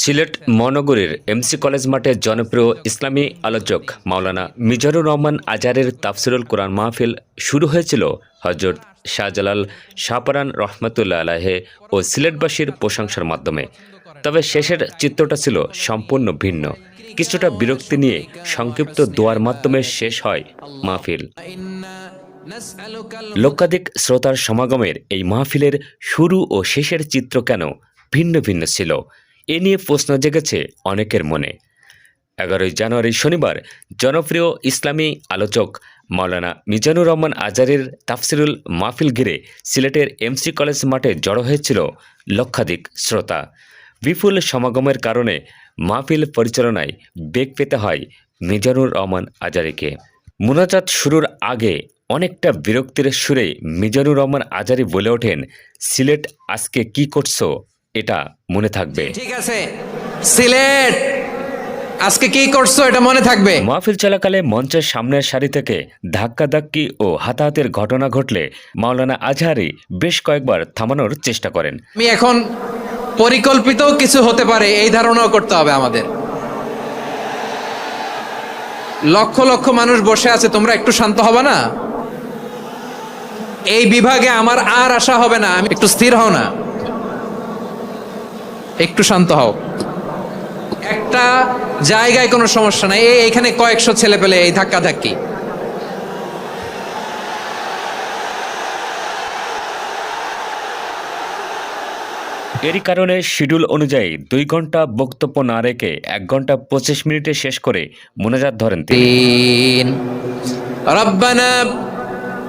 সিলেট মহানগরীর MC college মাঠে জনপ্রিয় ইসলামী আলোচক মাওলানা মিজানুর রহমান আজারের তাফসিরুল কোরআন মাহফিল শুরু হয়েছিল হজরত শাহজালাল শাহপারান রহমতুল্লাহ আলাহে ও সিলেটবাসীর প্রশংসার মাধ্যমে। তবে শেষের চিত্রটা ছিল সম্পূর্ণ ভিন্ন। কিছুটা বিরক্তি নিয়ে সংক্ষিপ্ত দোয়ার মাধ্যমে শেষ হয় মাহফিল। লক্ষাধিক শ্রোতার সমাগমের এই মাহফিলের শুরু ও শেষের চিত্র কেন ভিন্ন ভিন্ন ছিল? এ নিয়ে প্রশ্ন জেগেছে অনেকের মনে। এগারোই জানুয়ারি শনিবার জনপ্রিয় ইসলামী আলোচক মাওলানা মিজানুর রহমান আজারের তাফসিরুল মাহফিল ঘিরে সিলেটের এমসি কলেজ মাঠে জড়ো হয়েছিল লক্ষাধিক শ্রোতা। বিপুল সমাগমের কারণে মাহফিল পরিচালনায় বেগ পেতে হয় মিজানুর রহমান আজারিকে। মুনাজাত শুরুর আগে অনেকটা বিরক্তির সুরে মিজানুর রহমান আজারি বলে ওঠেন, সিলেট আজকে কি করছ? এটা মনে থাকবে। ঠিক আছে। সিলেট আজকে কি করছ? এটা মনে থাকবে। মাহফিল চলাকালে মঞ্চের সামনের সারি থেকে ধাক্কাধাক্কি ও হাতাহাতের ঘটনা ঘটলে মাওলানা আজহারি বেশ কয়েকবার থামানোর চেষ্টা করেন। আমি এখন পরিকল্পিত কিছু হতে পারে এই ধারণাও করতে হবে আমাদের। লক্ষ লক্ষ মানুষ বসে আছে তোমরা একটু শান্ত হবে না? এই বিভাগে আমার আর আশা হবে না আমি একটু স্থির হও না। একটু শান্ত হও। একটা জায়গায় কোনো সমস্যা নাই। এখানে কয়েকশো ছেলে পেলে এই ধাক্কা ধাক্কি এরই কারণে শিডিউল অনুযায়ী দুই ঘণ্টা বক্তব্য না রেখে এক ঘণ্টা পঁচিশ মিনিটে শেষ করে মোনাজাত ধরেন তিনি।